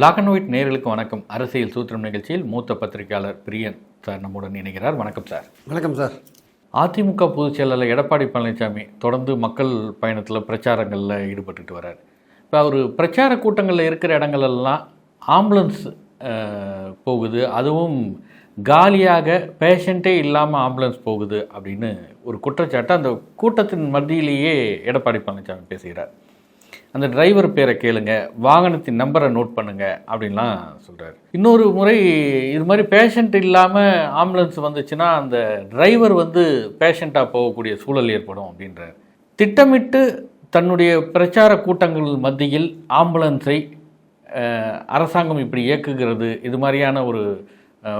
Black and white நேயர்களுக்கு வணக்கம். அரசியல் சூத்திரம் நிகழ்ச்சியில் மூத்த பத்திரிகையாளர் பிரியன் சார் நம்முடன் இணைகிறார். வணக்கம் சார். வணக்கம் சார். அதிமுக பொதுச் செயலாளர் எடப்பாடி பழனிசாமி தொடர்ந்து மக்கள் பயணத்தில் பிரச்சாரங்களில் ஈடுபட்டுட்டு வர்றார். இப்போ அவர் பிரச்சார கூட்டங்களில் இருக்கிற இடங்களெல்லாம் ஆம்புலன்ஸ் போகுது. அதுவும் காலியாக பேஷண்ட்டே இல்லாமல் ஆம்புலன்ஸ் போகுது அப்படின்னு ஒரு குற்றச்சாட்டு. அந்த கூட்டத்தின் மத்தியிலேயே எடப்பாடி பழனிசாமி பேசுகிறார். அந்த டிரைவர் பேரை கேளுங்க வாகனத்தின் நம்பரை நோட் பண்ணுங்க அப்படின்லாம் சொல்கிறார் இன்னொரு முறை இது மாதிரி பேஷண்ட் இல்லாமல் ஆம்புலன்ஸ் வந்துச்சுன்னா அந்த டிரைவர் வந்து பேஷண்ட்டாக போகக்கூடிய சூழல் ஏற்படும் அப்படின்றார். திட்டமிட்டு தன்னுடைய பிரச்சார கூட்டங்கள் மத்தியில் ஆம்புலன்ஸை அரசாங்கம் இப்படி இயக்குகிறது இது மாதிரியான ஒரு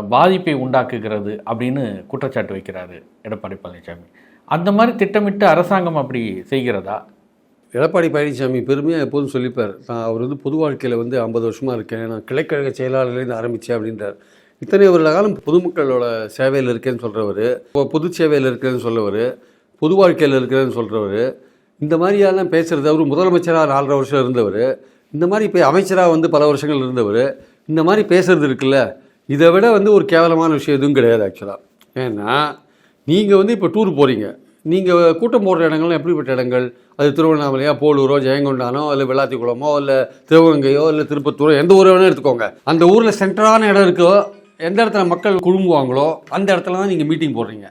பாதிப்பை உண்டாக்குகிறது அப்படின்னு குற்றச்சாட்டு வைக்கிறாரு எடப்பாடி பழனிசாமி அந்த மாதிரி திட்டமிட்டு அரசாங்கம் அப்படி செய்கிறதா? எடப்பாடி பழனிசாமி பெருமையாக எப்போதும் சொல்லிப்பார். நான் அவர் வந்து பொது வாழ்க்கையில் வந்து ஐம்பது வருஷமாக இருக்கேன். நான் கிளைக்கழக செயலாளர்லேருந்து ஆரம்பித்தேன் அப்படின்றார். இத்தனை வருட காலம் பொதுமக்களோட சேவையில் இருக்கேன்னு சொல்கிறவர் இப்போ பொது சேவையில் இருக்கிறேன்னு சொல்லவர் பொது வாழ்க்கையில் இருக்கிறேன்னு சொல்கிறவர் இந்த மாதிரியெல்லாம் பேசுகிறது அவர் முதலமைச்சராக நாலரை வருஷம் இருந்தவர் இந்த மாதிரி இப்போ அமைச்சராக வந்து பல வருஷங்கள் இருந்தவர் இந்த மாதிரி பேசுகிறது இருக்குல்ல. இதை விட வந்து ஒரு கேவலமான விஷயம் எதுவும் கிடையாது ஆக்சுவலாக ஏன்னா நீங்கள் வந்து இப்போ டூர் போகிறீங்க நீங்கள் கூட்டம் போடுற இடங்கள்லாம் எப்படிப்பட்ட இடங்கள்? அது திருவண்ணாமலையா போலூரோ ஜெயங்கொண்டானோ இல்லை வெள்ளாத்திக்குளமோ இல்லை திருவங்கையோ இல்லை திருப்பத்தூரோ எந்த ஊர் வேணால் எடுத்துக்கோங்க. அந்த ஊரில் சென்டரான இடம் இருக்கோ எந்த இடத்துல மக்கள் குழும்புவாங்களோ அந்த இடத்துல தான் நீங்கள் மீட்டிங் போடுறீங்க.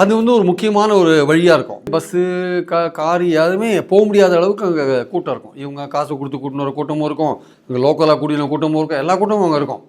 அது வந்து ஒரு முக்கியமான ஒரு வழியாக இருக்கும். பஸ்ஸு கா காரு யாருமே போக முடியாத அளவுக்கு அங்கே கூட்டம் இருக்கும். இவங்க காசு கொடுத்து கூட்டின்னு வர கூட்டமும் இருக்கும். அங்கே லோக்கலாக கூட்டின கூட்டமும் இருக்கும். எல்லா கூட்டமும் அங்கே இருக்கும்.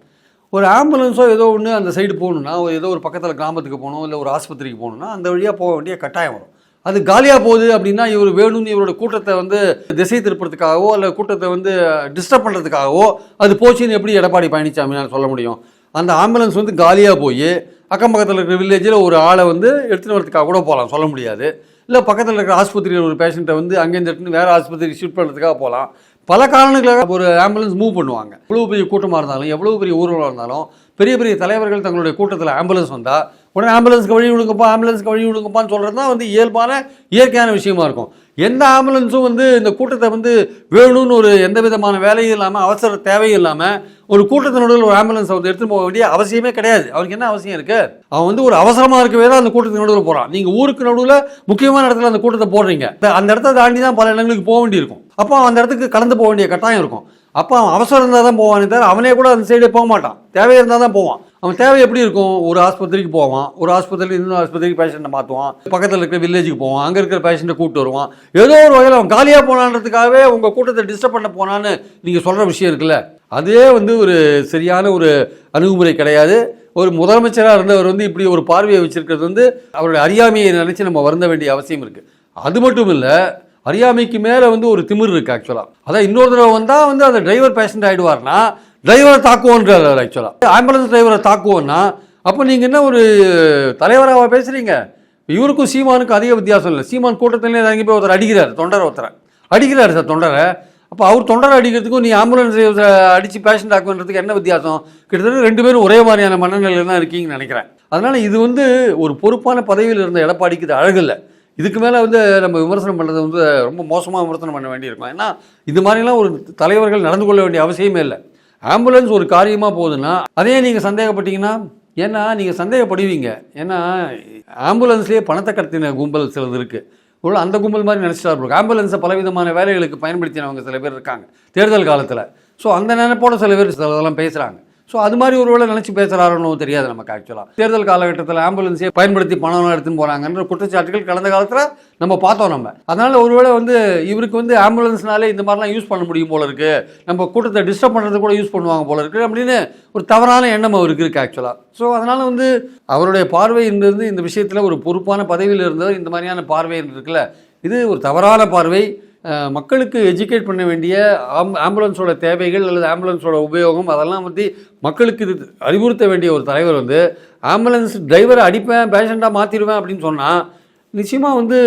ஒரு ஆம்புலன்ஸோ ஏதோ ஒன்று அந்த சைடு போகணுன்னா ஒரு ஏதோ ஒரு பக்கத்தில் கிராமத்துக்கு போகணும் இல்லை ஒரு ஆஸ்பத்திரிக்கு போகணுன்னா அந்த வழியாக போக வேண்டிய கட்டாயம் வரும். அது காலியாக போகுது அப்படின்னா இவர் வேணும்னு இவரோட கூட்டத்தை வந்து திசை திருப்பறதுக்காகவோ இல்லை கூட்டத்தை வந்து டிஸ்டர்ப் பண்ணுறதுக்காகவோ அது போச்சுன்னு எப்படி எடப்பாடி பழனிசாமியால் சொல்ல முடியும்? அந்த ஆம்புலன்ஸ் வந்து காலியாக போய் அக்கம் பக்கத்தில் இருக்கிற வில்லேஜில் ஒரு ஆளை வந்து எடுத்துகிட்டு வரதுக்காக கூட போகலாம் சொல்ல முடியாது. இல்லை பக்கத்தில் இருக்கிற ஆஸ்பத்திரியில் ஒரு பேஷண்ட்டை வந்து அங்கேருந்து எடுத்துன்னு வேறு ஆஸ்பத்திரி ஷிஃப்ட் பண்ணுறதுக்காக போகலாம் பல காரணங்களாக ஒரு ஆம்புலன்ஸ் மூவ் பண்ணுவாங்க. எவ்வளோ பெரிய கூட்டமாக இருந்தாலும் எவ்வளோ பெரிய ஊர்வலம் இருந்தாலும் பெரிய பெரிய தலைவர்கள் தங்களுடைய கூட்டத்தில் ஆம்புலன்ஸ் வந்தால் உடனே ஆம்புலன்ஸ்க்கு வழி விடுங்கப்பா ஆம்புலன்ஸ்க்கு வழி விடுங்கப்பான்னு சொல்கிறது தான் வந்து இயல்பான இயற்கையான விஷயமா இருக்கும். எந்த ஆம்புலன்ஸும் வந்து இந்த கூட்டத்தை வந்து வேணும்னு ஒரு எந்த விதமான வேலையும் இல்லாமல் அவசர தேவையும் இல்லாமல் ஒரு கூட்டத்தினுடைய ஒரு ஆம்புலன்ஸை வந்து எடுத்துகிட்டு போக வேண்டிய அவசியமே கிடையாது. அவருக்கு என்ன அவசியம் இருக்குது அவன் வந்து ஒரு அவசரமாக இருக்கவே தான் அந்த கூட்டத்தின் நடுவில் போகிறான் நீங்கள் ஊருக்கு நடுவில் முக்கியமான இடத்துல அந்த கூட்டத்தை போடுறீங்க. இந்த- அந்த இடத்த தாண்டி தான் பல இடங்களுக்கு போக வேண்டியிருக்கும். அப்போ அந்த இடத்துக்கு கலந்து போக வேண்டிய கட்டாயம் இருக்கும். அப்போ அவன் அவசரம் இருந்தால் தான் போவானே தவிர அவனே கூட அந்த சைடே போக மாட்டான். தேவை இருந்தால் தான் போவான். அவன் தேவை எப்படி இருக்கும்? ஒரு ஆஸ்பத்திரிக்கு போவான். ஒரு ஆஸ்பத்திரியில் இன்னொரு ஆஸ்பத்திரிக்கு பேஷண்ட்டை மாற்றுவான் பக்கத்தில் இருக்கிற வில்லேஜுக்கு போவான். அங்கே இருக்கிற பேஷண்ட்டை கூப்பிட்டு வருவான். ஏதோ ஒரு வகையில் அவன் காலியாக போனான்றதுக்காகவே உங்கள் கூட்டத்தை டிஸ்டர்ப் பண்ண போனான்னு நீங்கள் சொல்கிற விஷயம் இருக்குல்ல? அதே வந்து ஒரு சரியான ஒரு அணுகுமுறை கிடையாது. ஒரு முதலமைச்சராக இருந்தவர் வந்து இப்படி ஒரு பார்வையை வச்சிருக்கிறது வந்து அவருடைய அறியாமையை நினச்சி நம்ம வருந்த வேண்டிய அவசியம் இருக்குது அது மட்டும் இல்லை அறியாமைக்கு மேலே வந்து ஒரு திமிர் இருக்குது ஆக்சுவலாக அதான் இன்னொரு தடவை வந்தால் வந்து அந்த டிரைவர் பேஷண்ட் ஆகிடுவார்னா டிரைவரை தாக்குவோன்றார் ஆக்சுவலாக ஆம்புலன்ஸ் டிரைவரை தாக்குவோன்னா அப்போ நீங்கள் என்ன ஒரு தலைவராக பேசுகிறீங்க இவருக்கும் சீமானுக்கும் அதிக வித்தியாசம் இல்லை. சீமான் கூட்டத்திலே இறங்கி போய் ஒருத்தர் அடிக்கிறார் தொண்டரை ஒருத்தரை. அடிக்கிறார் சார் தொண்டரை. அப்போ அவர் தொண்டரை அடிக்கிறதுக்கும் நீ ஆம்புலன்ஸ் அடித்து பேஷண்ட் ஆக்குன்றதுக்கு என்ன வித்தியாசம்? கிட்டத்தட்ட ரெண்டு பேரும் ஒரே மாதிரியான மனநிலையில் தான் இருக்கீங்கன்னு நினைக்கிறேன். அதனால் இது வந்து ஒரு பொறுப்பான பதவியில் இருந்த எடப்பாடிக்கு இது அழகில்லை இதுக்கு மேலே வந்து நம்ம விமர்சனம் பண்ணுறது வந்து ரொம்ப மோசமாக விமர்சனம் பண்ண வேண்டியிருக்கும். ஏன்னா இது மாதிரிலாம் ஒரு தலைவர்கள் நடந்து கொள்ள வேண்டிய அவசியமே இல்லை. ஆம்புலன்ஸ் ஒரு காரியமாக போகுதுன்னா அதே நீங்கள் சந்தேகப்பட்டீங்கன்னா ஏன்னா நீங்கள் சந்தேகப்படுவீங்க. ஏன்னா ஆம்புலன்ஸ்லேயே பணத்தை கடத்தின கும்பல் சிலது இருக்குது ஒரு அந்த கும்பல் மாதிரி நினச்சிட்டா இருக்கும் ஆம்புலன்ஸை பலவிதமான வேலைகளுக்கு பயன்படுத்தினவங்க சில பேர் இருக்காங்க தேர்தல் காலத்தில். ஸோ அந்த நினைப்போட சில பேர் சிலதெல்லாம் பேசுகிறாங்க ஸோ அது மாதிரி ஒரு வேளை நினச்சி பேசுகிறாரோன்னு தெரியாது நமக்கு ஆக்சுவலாக தேர்தல் காலகட்டத்தில் ஆம்புலன்ஸே பயன்படுத்தி பணம் எடுத்துன்னு போகிறாங்கன்ற குற்றச்சாட்டுகள் கடந்த காலத்தில் நம்ம பார்த்தோம் நம்ம. அதனால் ஒருவேளை வந்து இவருக்கு வந்து ஆம்புலன்ஸ்னாலே இந்த மாதிரிலாம் யூஸ் பண்ண முடியும் போல இருக்குது நம்ம கூட்டத்தை டிஸ்டர்ப் பண்ணுறது கூட யூஸ் பண்ணுவாங்க போல இருக்குது அப்படின்னு ஒரு தவறான எண்ணம் அவருக்கு இருக்குது ஆக்சுவலாக ஸோ அதனால் வந்து அவருடைய பார்வை இருந்தது இந்த விஷயத்தில் ஒரு பொறுப்பான பதவியில் இருந்தவர் இந்த மாதிரியான பார்வை இருக்குல்ல. இது ஒரு தவறான பார்வை. மக்களுக்கு எஜுகேட் பண்ண வேண்டிய ஆம் ஆம்புலன்ஸோட தேவைகள் அல்லது ஆம்புலன்ஸோட உபயோகம் அதெல்லாம் பற்றி மக்களுக்கு இது அறிவுறுத்த வேண்டிய ஒரு தலைவர் வந்து ஆம்புலன்ஸ் டிரைவரை அடிப்பேன் பேஷண்ட்டாக மாற்றிடுவேன் அப்படின்னு சொன்னால் நிச்சயமாக வந்து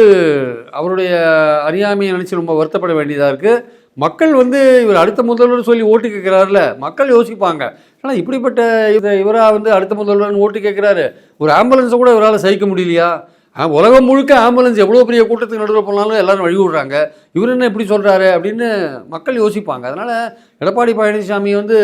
அவருடைய அறியாமையை நினச்சி ரொம்ப வருத்தப்பட வேண்டியதாக இருக்குது மக்கள் வந்து இவர் அடுத்த முதல்வர் சொல்லி ஓட்டு கேட்குறாருல மக்கள் யோசிப்பாங்க. ஆனால் இப்படிப்பட்ட இவராக வந்து அடுத்த முதல்வர்னு ஓட்டு கேட்குறாரு? ஒரு ஆம்புலன்ஸை கூட இவரால் சகிக்க முடியலையா? உலகம் முழுக்க ஆம்புலன்ஸ் எவ்வளோ பெரிய கூட்டத்துக்கு நடுவில் போனாலும் எல்லாரும் வழி விடுறாங்க இவர் என்ன இப்படி சொல்கிறாரு அப்படின்னு மக்கள் யோசிப்பாங்க. அதனால் எடப்பாடி பழனிசாமி வந்து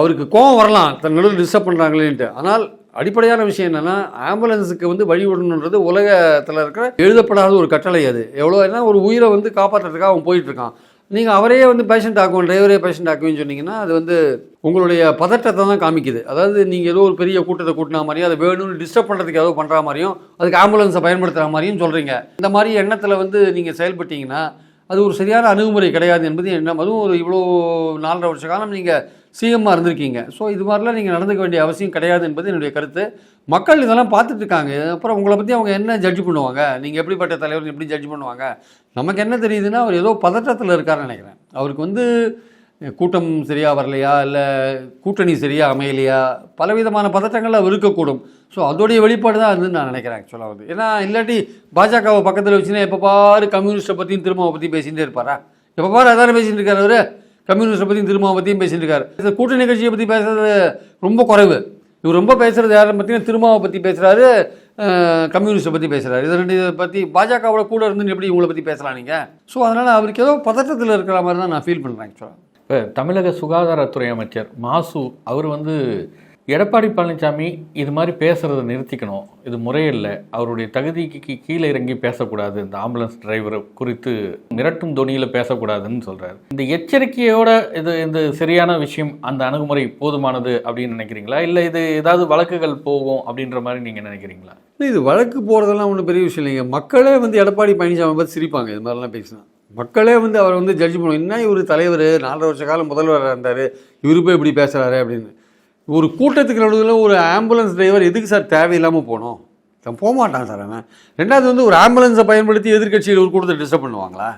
அவருக்கு கோவம் வரலாம். தன் நடுவில் டிஸ்டர்ப் பண்ணுறாங்களேன்ட்டு ஆனால் அடிப்படையான விஷயம் என்னென்னா ஆம்புலன்ஸுக்கு வந்து வழி விடணுன்றது உலகத்தில் இருக்கிற எழுதப்படாத ஒரு கட்டளை அது. எவ்வளோ ஏன்னா ஒரு உயிரை வந்து காப்பாற்றுறதுக்காக அவன் போயிட்டுருக்கான் நீங்கள் அவரையே வந்து பேஷண்ட் ஆக்குவோம் டிரைவரே பேஷண்ட் ஆக்குவேன்னு சொன்னீங்கன்னா அது வந்து உங்களுடைய பதட்டத்தை தான் காமிக்குது. அதாவது நீங்கள் ஏதோ ஒரு பெரிய கூட்டத்தை கூட்டினா மாதிரியும் அதை வேணும்னு டிஸ்டர்ப் பண்ணுறதுக்கு ஏதோ பண்ணுற மாதிரியும் அதுக்கு ஆம்புலன்ஸை பயன்படுத்துகிற மாதிரியும் சொல்கிறீங்க இந்த மாதிரி எண்ணத்தில் வந்து நீங்கள் செயல்பட்டீங்கன்னா அது ஒரு சரியான அணுகுமுறை கிடையாது என்பது என்ன அதுவும் ஒரு இவ்வளோ நாலரை வருஷ காலம் நீங்கள் சிஎம்மாக இருந்திருக்கீங்க. ஸோ இது மாதிரிலாம் நீங்கள் நடந்துக்க வேண்டிய அவசியம் கிடையாது என்பது என்னுடைய கருத்து. மக்கள் இதெல்லாம் பார்த்துட்டு இருக்காங்க. அப்புறம் உங்களை பற்றி அவங்க என்ன ஜட்ஜ் பண்ணுவாங்க? நீங்கள் எப்படிப்பட்ட தலைவர் எப்படி ஜட்ஜ் பண்ணுவாங்க? நமக்கு என்ன தெரியுதுன்னா அவர் ஏதோ பதட்டத்தில் இருக்காருன்னு நினைக்கிறேன். அவருக்கு வந்து கூட்டம் சரியாக வரலையா? இல்லை கூட்டணி சரியாக அமையலையா? பலவிதமான பதட்டங்கள் அவர் இருக்கக்கூடும். ஸோ அதோடைய வெளிப்பாடு தான் அதுன்னு நான் நினைக்கிறேன் ஆக்சுவலாக வந்து. ஏன்னா இல்லாட்டி பாஜகவை பக்கத்தில் வச்சுன்னா எப்போ பாரு கம்யூனிஸ்ட்டை பற்றியும் திரும்ப பற்றி பேசிகிட்டே இருப்பாரா? எப்போ பாரு அதான பேசிட்டு இருக்காரு அவர்? கம்யூனிஸ்ட்டை பற்றியும் திருமாவை பற்றியும் பேசிட்டு இருக்காரு இந்த கூட்டணி கட்சியை பற்றி பேசுறது ரொம்ப குறைவு. இவர் ரொம்ப பேசுறது யாரை பார்த்தீங்கன்னா திருமாவை பற்றி பேசுகிறாரு கம்யூனிஸ்ட்டை பற்றி பேசுகிறாரு இது ரெண்டு இதை பற்றி பாஜகவோட கூட இருந்து எப்படி இவங்களை பற்றி பேசலாம் நீங்கள் ஸோ அதனால் அவருக்கு ஏதோ பதட்டத்தில் இருக்கிற மாதிரி தான் நான் ஃபீல் பண்ணுறேன் ஆக்சுவலாக இப்போ தமிழக சுகாதாரத்துறை அமைச்சர் மாசு அவர் வந்து எடப்பாடி பழனிசாமி இது மாதிரி பேசுகிறத நிறுத்திக்கணும். இது முறையில்லை. அவருடைய தகுதிக்கு கீ- கீழே இறங்கி பேசக்கூடாது. இந்த ஆம்புலன்ஸ் டிரைவரை குறித்து மிரட்டும் தொனியில் பேசக்கூடாதுன்னு சொல்கிறார் இந்த எச்சரிக்கையோட இது இந்த சரியான விஷயம் அந்த அணுகுமுறை போதுமானது அப்படின்னு நினைக்கிறீங்களா? இல்லை இது ஏதாவது வழக்குகள் போகும் அப்படின்ற மாதிரி நீங்கள் நினைக்கிறீங்களா? இல்லை, இது வழக்கு போகிறதெல்லாம் ஒன்றும் பெரிய விஷயம் இல்லைங்க. மக்களே வந்து எடப்பாடி பழனிசாமி பற்றி சிரிப்பாங்க இது மாதிரிலாம் பேசினா. மக்களே வந்து அவர் வந்து ஜட்ஜ் பண்ணுவோம் என்ன இவர் தலைவர்? நாலரை வருஷ காலம் முதல்வராக இருந்தார். இவரு போய் இப்படி பேசுகிறாரு அப்படின்னு. ஒரு கூட்டத்துக்கு நடுவில் ஒரு ஆம்புலன்ஸ் டிரைவர் எதுக்கு சார் தேவையில்லாமல் போகணும் போக மாட்டான் சார் அவன். ரெண்டாவது வந்து ஒரு ஆம்புலன்ஸை பயன்படுத்தி எதிர்க்கட்சியில் ஒரு கூட்டத்தை டிஸ்டர்ப் பண்ணுவாங்களா?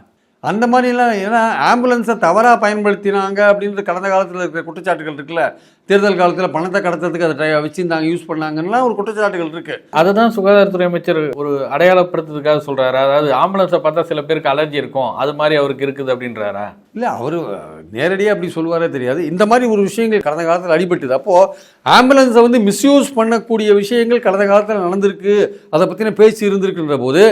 அந்த மாதிரிலாம் ஏன்னா ஆம்புலன்ஸை தவறாக பயன்படுத்தினாங்க அப்படின்ற கடந்த காலத்தில் இருக்கிற குற்றச்சாட்டுகள் இருக்குல்ல. தேர்தல் காலத்தில் பணத்தை கடத்துறதுக்கு அதை வச்சிருந்தாங்க யூஸ் பண்ணாங்கன்னா ஒரு குற்றச்சாட்டுகள் இருக்குது அதை தான் சுகாதாரத்துறை அமைச்சர் ஒரு அடையாளப்படுத்துறதுக்காக சொல்றாரு? அதாவது ஆம்புலன்ஸை பார்த்தா சில பேருக்கு அலர்ஜி இருக்கும். அது மாதிரி அவருக்கு இருக்குது அப்படின்றாரா? இல்லை அவர் நேரடியாக அப்படி சொல்லுவாரே தெரியாது. இந்த மாதிரி ஒரு விஷயங்கள் கடந்த காலத்தில் அடிபட்டுது. அப்போது ஆம்புலன்ஸை வந்து மிஸ்யூஸ் பண்ணக்கூடிய விஷயங்கள் கடந்த காலத்தில் நடந்திருக்கு. அதை பற்றின பேச்சு இருந்திருக்குன்ற போது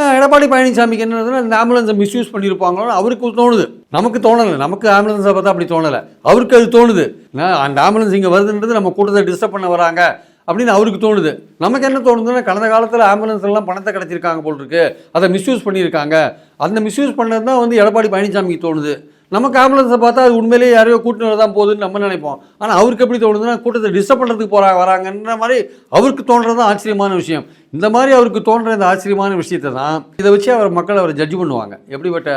எடப்பாடி பழனிசாமிக்கு என்னதுன்னா இந்த ஆம்புலன்ஸை மிஸ்யூஸ் பண்ணியிருப்பாங்களோ அவருக்கு தோணுது. நமக்கு தோணலை. நமக்கு ஆம்புலன்ஸை பார்த்தா அப்படி தோணலை. அவருக்கு அது தோணுது. அந்த ஆம்புலன்ஸ் இங்கே வருதுன்றது நம்ம கூட்டத்தை டிஸ்டர்ப் பண்ண வராங்க அப்படின்னு அவருக்கு தோணுது. நமக்கு என்ன தோணுதுன்னா கடந்த காலத்தில் ஆம்புலன்ஸ் எல்லாம் பணத்தை கிடச்சிருக்காங்க போல் இருக்கு. அதை மிஸ்யூஸ் பண்ணியிருக்காங்க. அந்த மிஸ்யூஸ் பண்ணது தான் வந்து எடப்பாடி பழனிசாமிக்கு தோணுது. நமக்கு ஆம்புலன்ஸை பார்த்தா அது உண்மையிலேயே யாரையோ கூட்டினு தான் போகுதுன்னு நம்ம நினைப்போம். ஆனால் அவருக்கு எப்படி தோணுதுன்னா கூட்டத்தை டிஸ்டர்ப் பண்ணுறதுக்கு போகிறாங்க வராங்கன்ற மாதிரி அவருக்கு தோன்றது தான் ஆச்சரியமான விஷயம். இந்த மாதிரி அவருக்கு தோன்ற இந்த ஆச்சரியமான விஷயத்தை தான் இதை வச்சு அவர் மக்கள் அவரை ஜட்ஜ் பண்ணுவாங்க. எப்படிப்பட்ட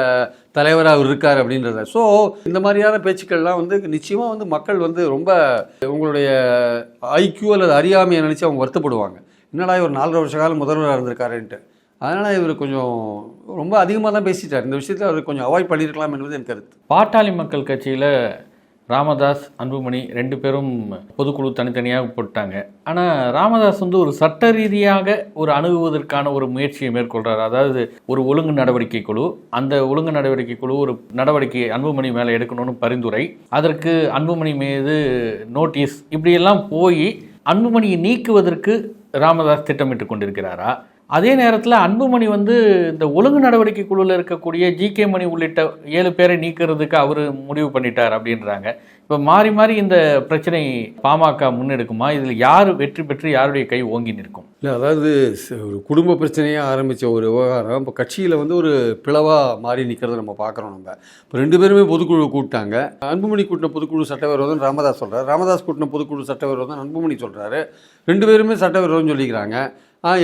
தலைவராக அவர் இருக்கார் அப்படின்றத. ஸோ இந்த மாதிரியான பேச்சுக்கள்லாம் வந்து நிச்சயமாக வந்து மக்கள் வந்து ரொம்ப உங்களுடைய ஐக்கியூ அல்லது அறியாமையை நினச்சி அவங்க வருத்தப்படுவாங்க. என்னடா இவர் நாலரை வருஷ காலம் முதல்வராக இருந்திருக்காருன்ட்டு. அதனால் இவர் கொஞ்சம் ரொம்ப அதிகமாக தான் பேசிட்டார். இந்த விஷயத்தில் அவர் கொஞ்சம் அவாய்ட் பண்ணியிருக்கலாம் என்பது என் கருத்து. பாட்டாளி மக்கள் கட்சியில் ராமதாஸ் அன்புமணி ரெண்டு பேரும் பொதுக்குழு தனித்தனியாக போட்டாங்க. ஆனால் ராமதாஸ் வந்து ஒரு சட்ட ரீதியாக ஒரு அணுகுவதற்கான ஒரு முயற்சியை மேற்கொள்கிறார் அதாவது ஒரு ஒழுங்கு நடவடிக்கை குழு. அந்த ஒழுங்கு நடவடிக்கை குழு ஒரு நடவடிக்கை அன்புமணி மேலே எடுக்கணும்னு பரிந்துரை. அதற்கு அன்புமணி மீது நோட்டீஸ் இப்படியெல்லாம் போய் அன்புமணியை நீக்குவதற்கு ராமதாஸ் திட்டமிட்டு கொண்டிருக்கிறாரா? அதே நேரத்தில் அன்புமணி வந்து இந்த ஒழுங்கு நடவடிக்கை குழுவில் இருக்கக்கூடிய ஜி கே மணி உள்ளிட்ட ஏழு பேரை நீக்கிறதுக்கு அவர் முடிவு பண்ணிட்டார் அப்படின்றாங்க. இப்போ மாறி மாறி இந்த பிரச்சனை பாமக முன்னெடுக்குமா? இதில் யார் வெற்றி பெற்று யாருடைய கை ஓங்கி நிற்கும்? இல்லை அதாவது ஒரு குடும்ப பிரச்சனையாக ஆரம்பித்த ஒரு விவகாரம் இப்போ கட்சியில் வந்து ஒரு பிளவாக மாறி நிற்கிறத நம்ம பார்க்குறோம் நம்ம. இப்போ ரெண்டு பேருமே பொதுக்குழு கூப்பிட்டாங்க. அன்புமணி கூட்டின பொதுக்குழு சட்டவிரோதம் ராமதாஸ் சொல்கிறார் ராமதாஸ் கூட்டின பொதுக்குழு சட்டவிரோதம் அன்புமணி சொல்கிறாரு ரெண்டு பேருமே சட்டவிரோதம் சொல்லிக்கிறாங்க.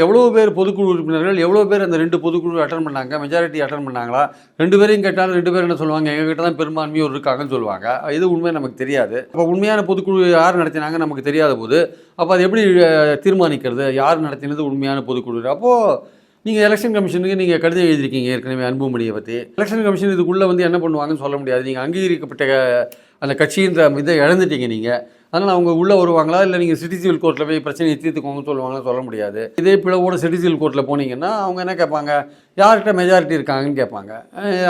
எவ்வளோ பேர் பொதுக்குழு உறுப்பினர்கள் எவ்வளோ பேர் அந்த ரெண்டு பொதுக்குழு அட்டன் பண்ணாங்க? மெஜாரிட்டி அட்டன் பண்ணாங்களா? ரெண்டு பேரையும் கேட்டாலும் ரெண்டு பேர் என்ன சொல்லுவாங்க? எங்ககிட்ட தான் பெரும்பான்மையோர் இருக்காங்கன்னு சொல்லுவாங்க. இது உண்மை நமக்கு தெரியாது. அப்போ உண்மையான பொதுக்குழு யார் நடத்தினாங்க நமக்கு தெரியாத போது அப்போ அது எப்படி தீர்மானிக்கிறது? யார் நடத்தினது உண்மையான பொதுக்குழு? அப்போது நீங்கள் எலெக்ஷன் கமிஷனுக்கு நீங்கள் கடிதம் எழுதியிருக்கீங்க ஏற்கனவே அன்புமணியை பற்றி எலெக்ஷன் கமிஷன் இதுக்குள்ளே வந்து என்ன பண்ணுவாங்கன்னு சொல்ல முடியாது. நீங்கள் அங்கீகரிக்கப்பட்ட அந்த கட்சின்ற இதை இழந்துட்டீங்க நீங்கள் அதனால் அவங்க உள்ளே வருவாங்களா? இல்லை நீங்கள் சிட்டி சிவில் கோர்ட்டில் போய் பிரச்சனையை தீர்த்துக்கோங்கன்னு சொல்லுவாங்கன்னு சொல்ல முடியாது. இதே பிளவோட சிட்டி சிவில் கோர்ட்டில் போனீங்கன்னா அவங்க என்ன கேட்பாங்க? யார்கிட்ட மெஜாரிட்டி இருக்காங்கன்னு கேட்பாங்க.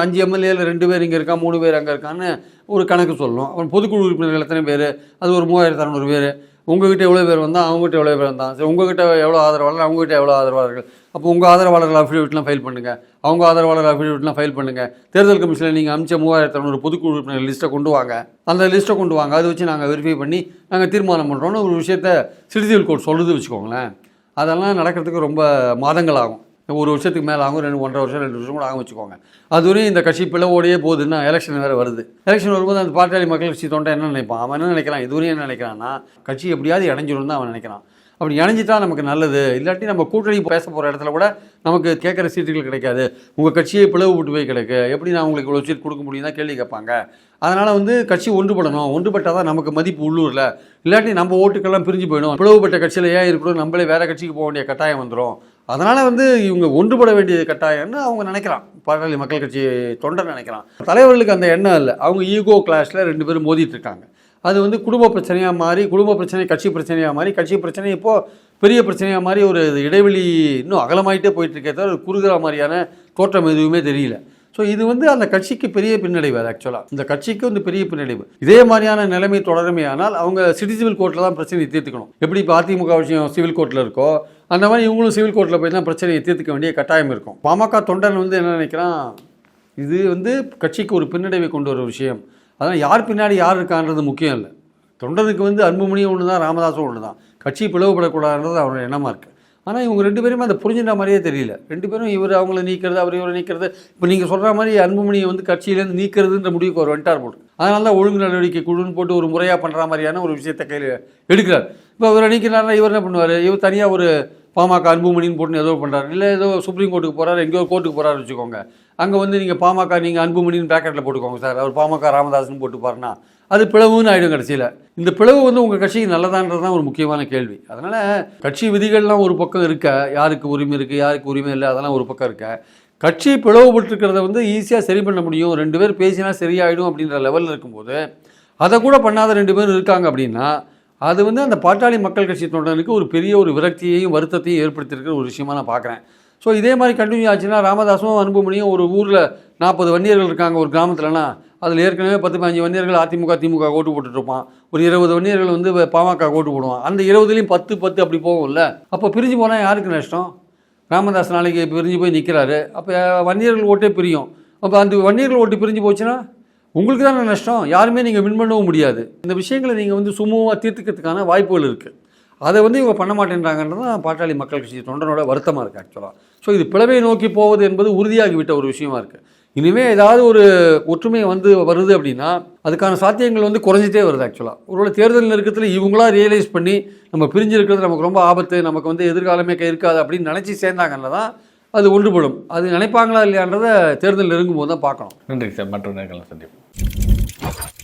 அஞ்சு எம்எல்ஏல ரெண்டு பேர் இங்கே இருக்கா மூணு பேர் அங்கே இருக்கான்னு ஒரு கணக்கு சொல்லணும் அப்புறம் பொதுக்குழு உறுப்பினர்கள் எத்தனை பேர்? அது ஒரு மூவாயிரத்து அறநூறு பேர். உங்ககிட்ட எவ்வளோ பேர் வந்தால் அவங்ககிட்ட எவ்வளோ பேர் வந்தால் சரி உங்ககிட்ட எவ்வளோ ஆதரவாளர் அவங்ககிட்ட எவ்வளோ ஆதரவாளர்கள்? அப்போ உங்கள் ஆதரவாளர்கள் அஃபிடேவிட்லாம் ஃபைல் பண்ணுங்கள் அவங்க ஆதரவாளர் அஃபிடேவிட்லாம் ஃபைல் பண்ணுங்கள் தேர்தல் கமிஷனில் நீங்கள் அமிச்ச மூவாயிரத்தி இரநூறு பொதுக்குழு உறுப்பினர் லிஸ்ட்டை கொண்டு வாங்க. அந்த லிஸ்ட்டை கொண்டு வாங்க. அதை வச்சு நாங்கள் வெரிஃபை பண்ணி நாங்கள் தீர்மானம் பண்ணுறோன்னு ஒரு விஷயத்த சிட்டிசன் கோர்ட் சொல்லுது வச்சுக்கோங்களேன். அதெல்லாம் நடக்கிறதுக்கு ரொம்ப மாதங்கள் ஆகும் ஒரு வருஷத்துக்கு மேலே ஆகும் ரெண்டு ஒன்றரை வருஷம் ரெண்டு வருஷம் கூட ஆகும் வச்சுக்கோங்க. அதுவரையும் இந்த கட்சி பிளவோடையே போகுதுன்னா எலெக்ஷன் வேறு வருது. எலெக்ஷன் வரும்போது அந்த பாட்டாளி மக்கள் கட்சி தொண்டை என்ன நினைப்பான்? அவன் என்ன நினைக்கிறான்? இதுவரையும் என்ன நினைக்கிறான்னா கட்சி எப்படியாவது இடைஞ்சிடும் தான் அவன் நினைக்கிறான். அப்படி இணைஞ்சிட்டா நமக்கு நல்லது. இல்லாட்டி நம்ம கூட்டணி பேச போகிற இடத்துல கூட நமக்கு கேட்குற சீட்டுகள் கிடைக்காது. உங்கள் கட்சியை பிளவுபட்டு போய் கிடைக்கு. எப்படி நான் உங்களுக்கு இவ்வளோ சீட் கொடுக்க முடியும் தான் கேள்வி கேட்பாங்க. அதனால் வந்து கட்சி ஒன்றுபடணும். ஒன்றுபட்டால் தான் நமக்கு மதிப்பு உள்ளூரில். இல்லாட்டி நம்ம ஓட்டுக்கெல்லாம் பிரிஞ்சு போயிடும். பிளவுபட்ட கட்சியில் ஏன் இருக்கணும்? நம்மளே வேறு கட்சிக்கு போக வேண்டிய கட்டாயம் வந்துடும் அதனால் வந்து இவங்க ஒன்றுபட வேண்டிய கட்டாயம்னு அவங்க நினைக்கிறான். பாட்டாளி மக்கள் கட்சி தொண்டர் நினைக்கிறான். தலைவர்களுக்கு அந்த எண்ணம் இல்லை. அவங்க ஈகோ கிளாஸில் ரெண்டு பேரும் மோதிட்டு இருக்காங்க. அது வந்து குடும்ப பிரச்சனையாக மாறி குடும்ப பிரச்சனை கட்சி பிரச்சனையாக மாறி கட்சி பிரச்சனை இப்போது பெரிய பிரச்சனையாக மாறி ஒரு இடைவெளி இன்னும் அகலமாயிட்டே போயிட்டு இருக்கே தவிர குறுகிற மாதிரியான தோற்றம் எதுவுமே தெரியல. ஸோ இது வந்து அந்த கட்சிக்கு பெரிய பின்னடைவு அது ஆக்சுவலாக இந்த கட்சிக்கு வந்து பெரிய பின்னடைவு. இதே மாதிரியான நிலைமை தொடருமையானால் அவங்க சிட்டி சிவில் கோர்ட்டில் தான் பிரச்சனையை தீர்த்துக்கணும். எப்படி இப்போ அதிமுக விஷயம் சிவில் கோர்ட்டில் இருக்கோ அந்த மாதிரி இவங்களும் சிவில் கோர்ட்டில் போய் தான் பிரச்சனையை தீர்த்துக்க வேண்டிய கட்டாயம் இருக்கும். பாமக தொண்டன் வந்து என்ன நினைக்கிறான்? இது வந்து கட்சிக்கு ஒரு பின்னடைவை கொண்டு வர விஷயம். அதனால் யார் பின்னாடி யார் இருக்கான்றது முக்கியம் இல்லை. தொண்டனுக்கு வந்து அன்புமணியும் ஒன்று தான் ராமதாஸும் ஒன்று தான் கட்சி பிளவுபடக்கூடாதுன்றது அவரோட எண்ணமாக இருக்குது ஆனால் இவங்க ரெண்டு பேருமே அதை புரிஞ்சுட்ட மாதிரியே தெரியல. ரெண்டு பேரும் இவர் அவங்கள நீக்கிறது அவர் இவரை நீக்கிறது. இப்போ நீங்கள் சொல்கிற மாதிரி அன்புமணியை வந்து கட்சியிலேருந்து நீக்கிறதுன்ற முடிவுக்கு ஒரு வெண்டார் போட்டு அதனால தான் ஒழுங்கு நடவடிக்கை குழுன்னு போட்டு ஒரு முறையாக பண்ணுற மாதிரியான ஒரு விஷயத்தை கையில் எடுக்கிறார். இப்போ இவரை நீக்கிறாருன்னா இவர் என்ன பண்ணுவார்? இவர் தனியாக ஒரு பாமக அன்புமணின்னு போட்டு ஏதோ பண்ணுறாரு இல்லை ஏதோ சுப்ரீம் கோர்ட்டுக்கு போகிறாரு எங்கேயோ கோர்ட்டுக்கு போகிறாரு வச்சுக்கோங்க. அங்கே வந்து நீங்கள் பாமக நீங்கள் அன்புமணின்னு பேக்கெட்டில் போட்டுக்கோங்க சார். அவர் பாமக ராமதாஸ்னு போட்டு பாருன்னா அது பிளவுன்னு ஆகிடும் கடைசியில். இந்த பிளவு வந்து உங்கள் கட்சிக்கு நல்லதான்றது தான் ஒரு முக்கியமான கேள்வி. அதனால் கட்சி விதிகள்லாம் ஒரு பக்கம் இருக்க யாருக்கு உரிமை இருக்குது யாருக்கு உரிமை இல்லை அதெல்லாம் ஒரு பக்கம் இருக்க. கட்சி பிளவுபட்டுருக்கிறத வந்து ஈஸியாக சரி பண்ண முடியும். ரெண்டு பேர் பேசினா சரியாயிடும் அப்படின்ற லெவலில் இருக்கும்போது அதை கூட பண்ணாத ரெண்டு பேரும் இருக்காங்க அப்படின்னா அது வந்து அந்த பாட்டாளி மக்கள் கட்சி தொண்டனுக்கு ஒரு பெரிய ஒரு விரக்தியையும் வருத்தத்தையும் ஏற்படுத்தியிருக்கிற ஒரு விஷயமா நான் பார்க்குறேன். ஸோ இதே மாதிரி கண்டினியூ ஆச்சுன்னா ராமதாஸும் அனுபவமணியும் ஒரு ஊரில் நாற்பது வன்னியர்கள் இருக்காங்க ஒரு கிராமத்துலனா அதில் ஏற்கனவே பத்து பதினஞ்சு வன்னியர்கள் அதிமுக திமுக ஓட்டு போட்டுட்ருப்பான் ஒரு இருபது வன்னியர்கள் வந்து பாமக ஓட்டு போடுவான். அந்த இருபதுலேயும் பத்து பத்து அப்படி போகும்ல. அப்போ பிரிஞ்சு போனால் யாருக்கு நஷ்டம்? ராமதாஸ் நாளைக்கு பிரிஞ்சு போய் நிற்கிறாரு அப்போ வன்னியர்கள் ஓட்டே பிரியும். அப்போ அந்த வன்னியர்கள் ஓட்டு பிரிஞ்சு போச்சுன்னா உங்களுக்கு தானே நஷ்டம்? யாருமே நீங்கள் வின் பண்ணவும் முடியாது. இந்த விஷயங்களை நீங்கள் வந்து சுமூகமாக தீர்த்துக்கிறதுக்கான வாய்ப்புகள் இருக்குது அதை வந்து இவங்க பண்ண மாட்டேன்றாங்கன்றது தான் பாட்டாளி மக்கள் கட்சி தொண்டனோட வருத்தமாக இருக்குது ஆக்சுவலாக ஸோ இது பிளவை நோக்கி போவது என்பது உறுதியாகிவிட்ட ஒரு விஷயமா இருக்குது இனிமேல் ஏதாவது ஒரு ஒற்றுமை வந்து வருது அப்படின்னா அதுக்கான சாத்தியங்கள் வந்து குறைஞ்சிட்டே வருது ஆக்சுவலாக ஒருவேளை தேர்தல் நெருக்கத்தில் இவங்களா ரியலைஸ் பண்ணி நம்ம பிரிஞ்சு இருக்கிறது நமக்கு ரொம்ப ஆபத்து நமக்கு வந்து எதிர்காலமே இருக்காது அப்படின்னு நினச்சி சேர்ந்தாங்கல்ல தான் அது ஒன்றுபடும். அது நினைப்பாங்களா இல்லையான்றதை தேர்தல் நெருங்கும் போது தான் பார்க்கணும். நன்றி சார். மற்ற நேரங்களில் சந்திப்போம்.